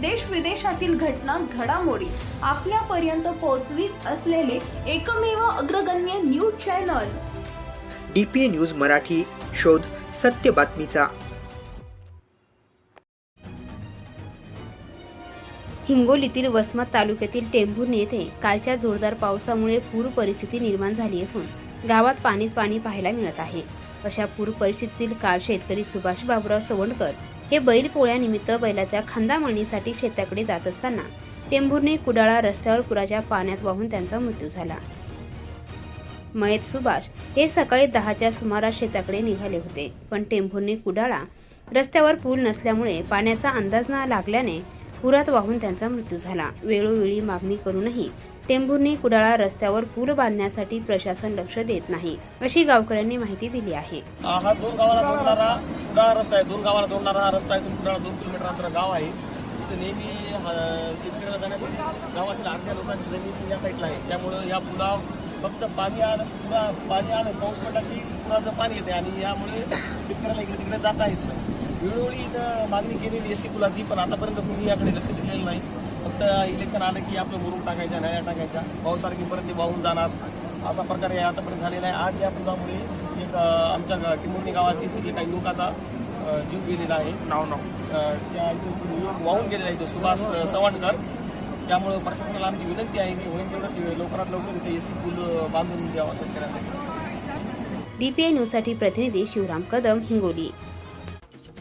देश विदेशातील घटना घडामोडी आपल्यापर्यंत पोहोचवीत असलेले एकमेव अग्रगण्य news channel. D P A news Marathi शोध सत्य बातमीचा. हिंगोलीतील वसमत तालुक्यातील टेंभुर्णी येथे कालच्या जोरदार पावसामुळे पूर परिस्थिती निर्माण झाली असून गावात पाणीच पाणी पाहायला मिळत आहे. अशा पूर परिस्थितीतील काल शेतकरी सुभाष बाबुराव सवंडकर हे बैल पोळ्यानिमित्त बैलाच्या खांदामणीसाठी शेताकडे जात असताना टेंभूरने कुडाळा रस्त्यावर पुराच्या पाण्यात वाहून त्यांचा मृत्यू झाला. मयत सुभाष हे सकाळी दहाच्या सुमारास शेताकडे निघाले होते. पण टेंभूरने कुडाळा रस्त्यावर पूल नसल्यामुळे पाण्याचा अंदाज न लागल्याने पुरात वाहून त्यांचा मृत्यू झाला. वेळोवेळी मागणी करूनही टेंभूर्णी कुडाळा रस्त्यावर पूल बांधण्यासाठी प्रशासन लक्ष देत नाही अशी गावकऱ्यांनी माहिती दिली आहे. हा दोन गावाला जोडणारा कुडाळा रस्ता आहे. दोन गावाला जोडणारा हा रस्ता आहे. कुडाळा दोन किलोमीटर अंतर गाव आहे. तिथे नेहमी शेतकऱ्याला जाण्यासाठी गावातील अर्ध्या लोकांची जमीन या साईडला आहे. त्यामुळं या पुला फक्त पाणी आलं पुरा पाणी आलं पाऊस पडला की पुराचं पाणी येते आणि यामुळे शेतकऱ्याला इकडे तिकडे जाता येत नाही. वेळोवेळी इथं मागणी केलेली एस सी पुलाची पण आतापर्यंत कुणी याकडे लक्ष दिलेलं नाही. फक्त इलेक्शन आलं की आपलं मुरुम टाकायच्या नळ्या टाकायच्या. पावसारखी परत ते वाहून जाणार. असा प्रकार हे आतापर्यंत झालेला आहे. आज या पुलामुळे एक आमच्या टिंबुर्णी गावातील जे काही लोकांचा जीव गेलेला आहे. नाव नाव. त्या इथं वाहून गेलेला आहे तो सुभाष अं, चव्हाणकर त्यामुळं प्रशासनाला आमची विनंती आहे की होईल तेवढं ते लवकरात लवकर इथे एस सी पूल बांधून द्यावा शेतकऱ्यासाठी. डीपीआय न्यूजसाठी प्रतिनिधी शिवराम कदम हिंगोली.